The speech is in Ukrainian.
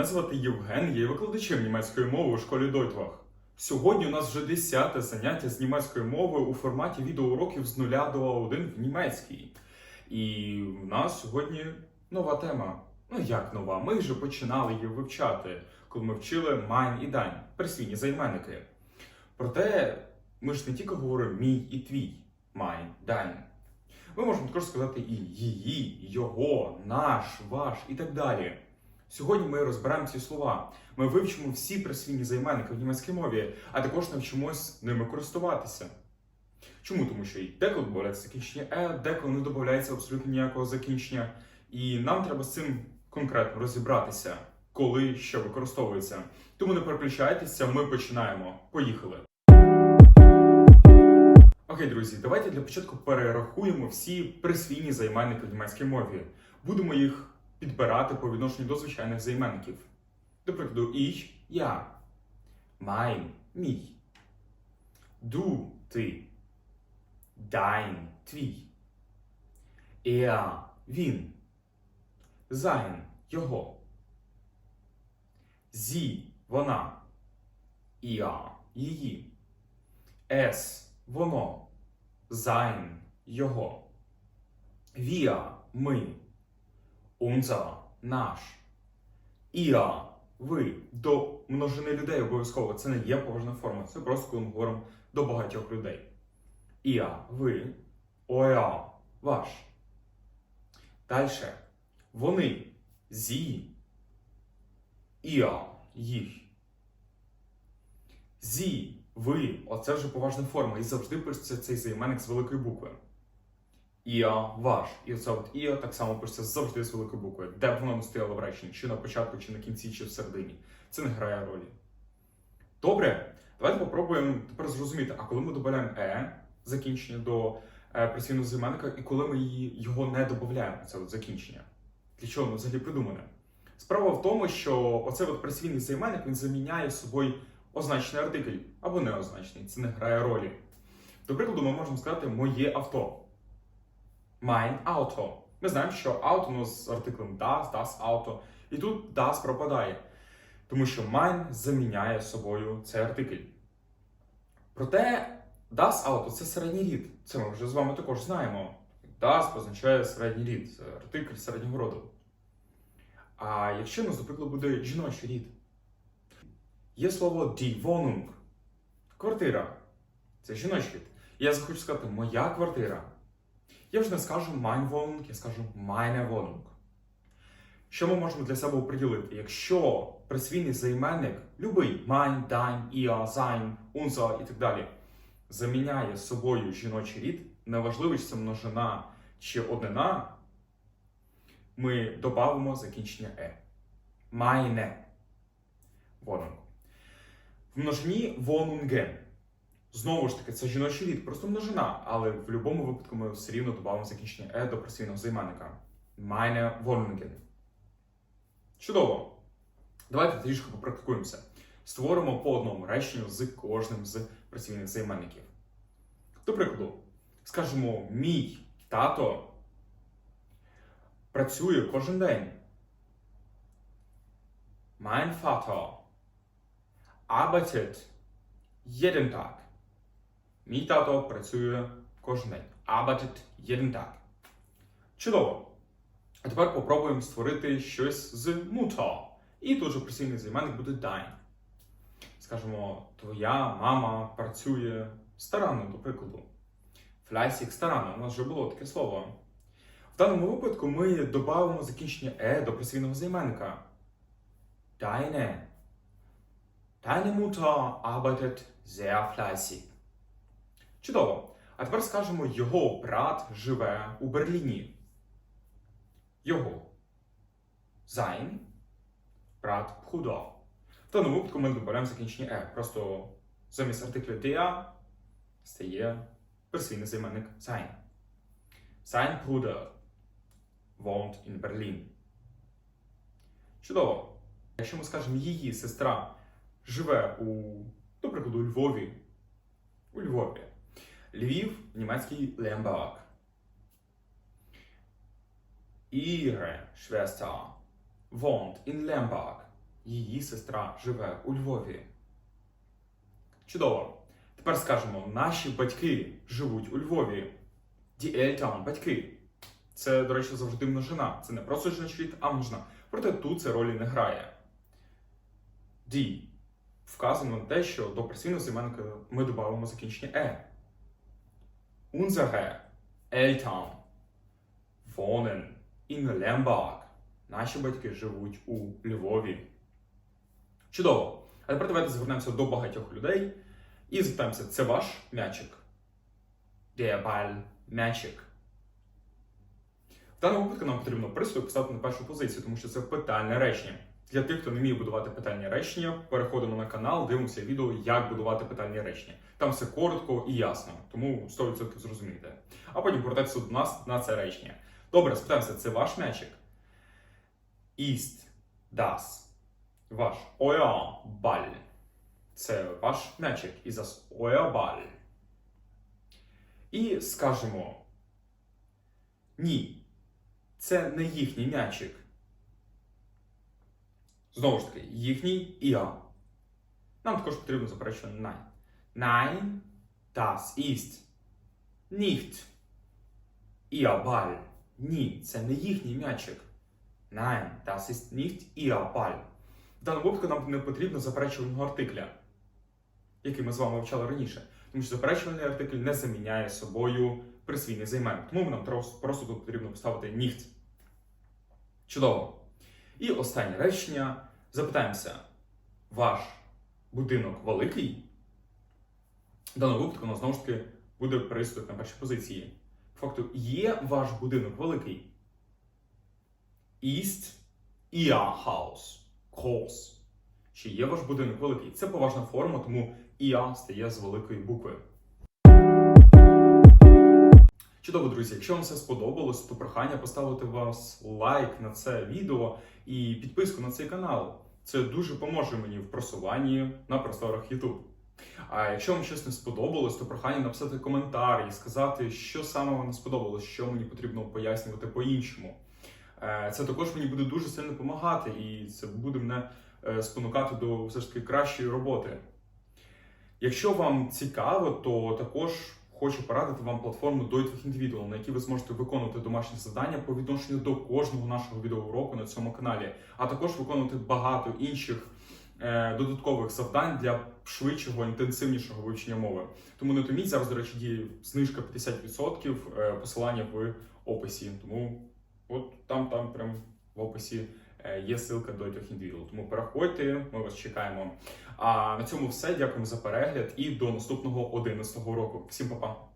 Мене звати Євген, я є викладачем німецької мови у школі Дойтвах. Сьогодні у нас вже 10 заняття з німецької мови у форматі відеоуроків з 0 до А1 в німецькій. І в нас сьогодні нова тема. Ну як нова? Ми вже починали її вивчати, коли ми вчили mein і dein, присвійні займенники. Проте ми ж не тільки говоримо мій і твій, mein, dein. Ми можемо також сказати і її, його, наш, ваш і так далі. Сьогодні ми розберемо ці слова. Ми вивчимо всі присвійні займенники в німецькій мові, а також навчимось ними користуватися. Чому? Тому що і деколи додається закінчення е, деколи не додається абсолютно ніякого закінчення. І нам треба з цим конкретно розібратися, коли що використовується. Тому не переключайтеся, ми починаємо. Поїхали! Окей, друзі, давайте для початку перерахуємо всі присвійні займенники в німецькій мові. Будемо їх підбирати по відношенню до звичайних займенників. До прикладу, ich – я, mein – мій, du – ти, dein – твій, er – він, sein – його, sie – вона, ihr – її, es – воно, sein – його, wir – ми, unser – наш, ihr – ви. До множини людей обов'язково. Це не є поважна форма. Це просто коли ми говоримо до багатьох людей. Ihr – ви, euer – ваш. Далі. Вони, sie, ihr – їх. Зі, ви, оце вже поважна форма. І завжди пишеться цей займенник з великої букви. Іа ваш. І оце от іа так само пишеться завжди з великої букви. Де б воно не стояло в реченні, чи на початку, чи на кінці, чи всередині. Це не грає ролі. Добре, давайте попробуємо тепер зрозуміти, а коли ми додаємо е закінчення до е, присвійного займенника, і коли ми її, його не додаємо, це от закінчення. Для чого воно взагалі придумане? Справа в тому, що оцей от присвійний займенник він заміняє собою означений артикль або неозначений. Це не грає ролі. До прикладу, ми можемо сказати моє авто. Mein Auto. Ми знаємо, що auto у нас з артиклем das, das Auto. І тут das пропадає. Тому що mein заміняє собою цей артикль. Проте das Auto це середній рід. Це ми вже з вами також знаємо. Das позначає середній рід, це артикль середнього роду. А якщо нас, до прикладу, буде жіночий рід, є слово die Wohnung. Квартира. Це жіночий рід. Я захочу сказати моя квартира. Я вже не скажу mein Wohnung, я скажу meine Wohnung. Що ми можемо для себе оприділити? Якщо присвійний займенник, любий mein, dein, ihr, sein, unser і так далі, заміняє собою жіночий рід, неважливо, чи це множина чи однина, ми додамо закінчення е. Meine Wohnung. В множині Wohnungen. Знову ж таки, це жіночий рід, просто множина, але в будь-якому випадку ми все рівно додамо закінчення е до присвійного займенника. Meine Wohnungen. Чудово. Давайте трішки попрактикуємося. Створимо по одному реченню з кожним з присвійних займенників. До прикладу, скажемо, мій тато працює кожен день. Mein Vater arbeitet jeden Tag. Мій тато працює кожен день. Arbeitet jeden Tag. Чудово. А тепер попробуємо створити щось з Mutter. І тут же присильний займенник буде dein. Скажемо, твоя мама працює старанно, до прикладу. Fleißig старанно. У нас вже було таке слово. В даному випадку ми додаємо закінчення е до присвійного займенника. Deine. Deine Mutter arbeitet sehr fleißig. Чудово. А тепер скажемо, його брат живе у Берліні. Його. Sein. Брат Bruder. В даному випадку ми додаємо закінчення е. Просто замість артикля der стає присвійний займенник sein. Sein Bruder wohnt in Berlin. Чудово. Якщо ми скажемо, її сестра живе у, до прикладу, у Львові. У Львові. Львів, німецький Лемберг. Ihre Schwester wohnt in Lemberg. Її сестра живе у Львові. Чудово. Тепер скажемо: наші батьки живуть у Львові. Die Eltern – батьки. Це, до речі, завжди множина. Це не просто жіночий рід, а множина. Проте тут це ролі не грає. Die. Вказано на те, що до присвійного займенника ми додаємо закінчення е. Unsere Eltern wohnen in Lemberg. Наші батьки живуть у Львові. Чудово. А тепер давайте звернемося до багатьох людей і запитаємося, це ваш м'ячик? Der Ball м'ячик. В даному випадку нам потрібно пристрій поставити на першу позицію, тому що це питальне речення. Для тих, хто не вміє будувати питальні речення, переходимо на канал, дивимося відео, як будувати питальні речення. Там все коротко і ясно, тому 100% зрозумієте. А потім повертайтеся до нас на це речення. Добре, спитаємося, це ваш м'ячик? Ist das ваш euer Ball? Це ваш м'ячик. Ist das euer Ball? І скажемо ні, це не їхній м'ячик. Знову ж таки, їхній я. Нам також потрібно заперечувати nein. Nein, das ist nicht ihr Ball. Ні, це не їхній м'ячик. Nein, das ist nicht ihr Ball. В даному випадку нам не потрібно заперечувального артикля, який ми з вами вивчали раніше. Тому що заперечувальний артикль не заміняє собою присвійний займенник. Тому нам просто тут потрібно поставити nicht. Чудово. І останнє речення. Запитаємося: ваш будинок великий? В даному випадку нас знову ж таки буде приступ на першій позиції. Факту, є ваш будинок великий? Ist Ihr Haus? Чи є ваш будинок великий? Це поважна форма, тому Ia стає з великої букви. Чудово, друзі, якщо вам все сподобалось, то прохання поставити вас лайк на це відео і підписку на цей канал. Це дуже поможе мені в просуванні на просторах YouTube. А якщо вам щось не сподобалось, то прохання написати коментар і сказати, що саме вам не сподобалось, що мені потрібно пояснювати по-іншому. Е, Це також мені буде дуже сильно допомагати, і це буде мене е, спонукати до все ж таки кращої роботи. Якщо вам цікаво, то також хочу порадити вам платформу Do It With Individual, на якій ви зможете виконувати домашні завдання по відношенню до кожного нашого відеоуроку на цьому каналі, а також виконувати багато інших е, додаткових завдань для швидшого, інтенсивнішого вивчення мови. Тому не томіть, зараз, до речі, діє знижка 50%, е, посилання в описі. Тому от там, там прям в описі є ссылка до It Тому переходьте, ми вас чекаємо. А на цьому все. Дякуємо за перегляд і до наступного 11 року. Всім па-па!